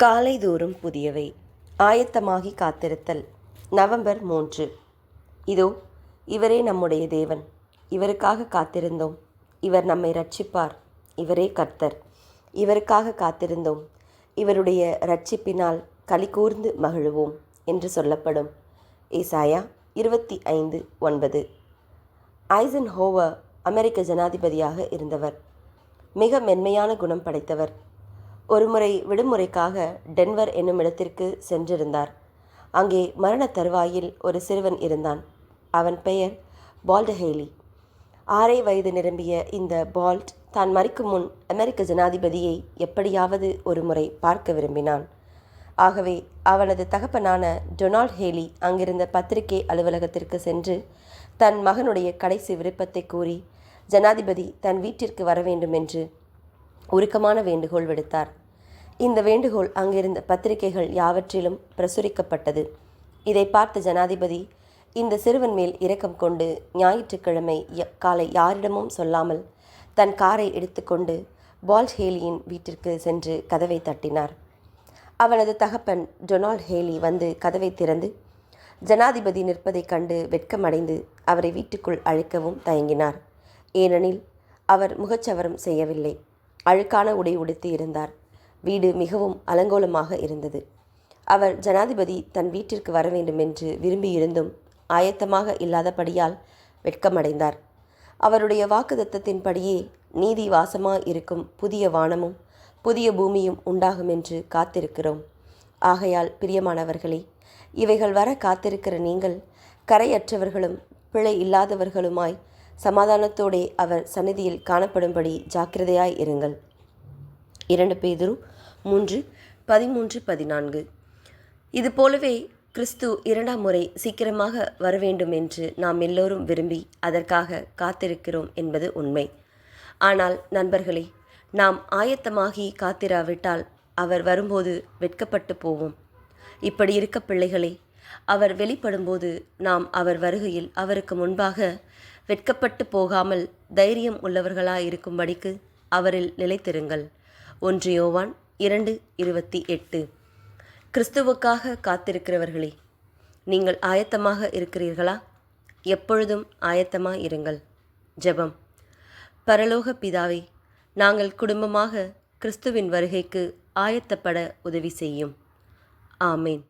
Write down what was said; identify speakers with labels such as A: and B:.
A: காலை தோறும் புதியவை. ஆயத்தமாகி காத்திருத்தல். நவம்பர் மூன்று. இதோ இவரே நம்முடைய தேவன். இவருக்காக காத்திருந்தோம். இவர் நம்மை ரட்சிப்பார் இவரே கர்த்தர். இவருக்காக காத்திருந்தோம். இவருடைய ரட்சிப்பினால் களி கூர்ந்து மகிழுவோம் என்று சொல்லப்படும். ஏசாயா இருபத்தி ஐந்து ஒன்பது. ஐசன் ஹோவர் அமெரிக்க ஜனாதிபதியாக இருந்தவர். மிக மென்மையான குணம் படைத்தவர். ஒருமுறை விடுமுறைக்காக டென்வர் என்னும் இடத்திற்கு சென்றிருந்தார். அங்கே மரண தருவாயில் ஒரு சிறுவன் இருந்தான். அவன் பெயர் பால்டஹேலி ஆறே வயது நிரம்பிய இந்த பால்ட் தான் மறிக்கும் முன் அமெரிக்க ஜனாதிபதியை எப்படியாவது ஒரு முறை பார்க்க விரும்பினான். ஆகவே அவனது தகப்பனான டொனால்ட் ஹேலி அங்கிருந்த பத்திரிகை அலுவலகத்திற்கு சென்று தன் மகனுடைய கடைசி விருப்பத்தை கூறி ஜனாதிபதி தன் வீட்டிற்கு வர வேண்டும் என்று உருக்கமான வேண்டுகோள் விடுத்தார். இந்த வேண்டுகோள் அங்கிருந்த பத்திரிகைகள் யாவற்றிலும் பிரசுரிக்கப்பட்டது. இதை பார்த்த ஜனாதிபதி இந்த சிறுவன் மேல் இரக்கம் கொண்டு ஞாயிற்றுக்கிழமை ய- காலை யாரிடமும் சொல்லாமல் தன் காரை எடுத்துக்கொண்டு பால்ட் ஹேலியின் வீட்டிற்கு சென்று கதவை தட்டினார். அவனது தகப்பன் டொனால்ட் ஹேலி வந்து கதவை திறந்து ஜனாதிபதி நிற்பதைக் கண்டு வெட்கமடைந்து அவரை வீட்டுக்குள் அழைக்கவும் தயங்கினார். ஏனெனில் அவர் முகச்சவரம் செய்யவில்லை. அழுக்கான உடை உடுத்தி இருந்தார். வீடு மிகவும் அலங்கோலமாக இருந்தது. அவர் ஜனாதிபதி தன் வீட்டிற்கு வர வேண்டும் என்று விரும்பியிருந்தும் ஆயத்தமாக இல்லாதபடியால் வெட்கமடைந்தார். அவருடைய வாக்குதத்தத்தின்படியே நீதி வாசமாக இருக்கும் புதிய வானமும் புதிய பூமியும் உண்டாகும் என்று காத்திருக்கிறோம். ஆகையால் பிரியமானவர்களே இவைகள் வர காத்திருக்கிற நீங்கள் கரையற்றவர்களும் பிழை இல்லாதவர்களுமாய் சமாதானத்தோடே அவர் சந்நிதியில் காணப்படும்படி ஜாக்கிரதையாய் இருங்கள். இரண்டு பேதரும் மூன்று பதிமூன்று பதினான்கு. இது போலவே கிறிஸ்து இரண்டாம் முறை சீக்கிரமாக வர வேண்டும் என்று நாம் எல்லோரும் விரும்பி அதற்காக காத்திருக்கிறோம் என்பது உண்மை. ஆனால் நண்பர்களே நாம் ஆயத்தமாகி காத்திராவிட்டால் அவர் வரும்போது வெட்கப்பட்டு போவோம். இப்படி இருக்க பிள்ளைகளே அவர் வெளிப்படும்போது நாம் அவர் வருகையில் அவருக்கு முன்பாக வெட்கப்பட்டு போகாமல் தைரியம் உள்ளவர்களாயிருக்கும்படிக்கு அவரில் நிலைத்திருங்கள். ஒன்று யோவான் இரண்டு இருபத்தி எட்டு. கிறிஸ்துவுக்காக காத்திருக்கிறவர்களே நீங்கள் ஆயத்தமாக இருக்கிறீர்களா? எப்பொழுதும் ஆயத்தமாக இருங்கள். ஜெபம். பரலோக பிதாவே நாங்கள் குடும்பமாக கிறிஸ்துவின் வருகைக்கு ஆயத்தப்பட உதவி செய்யும். ஆமேன்.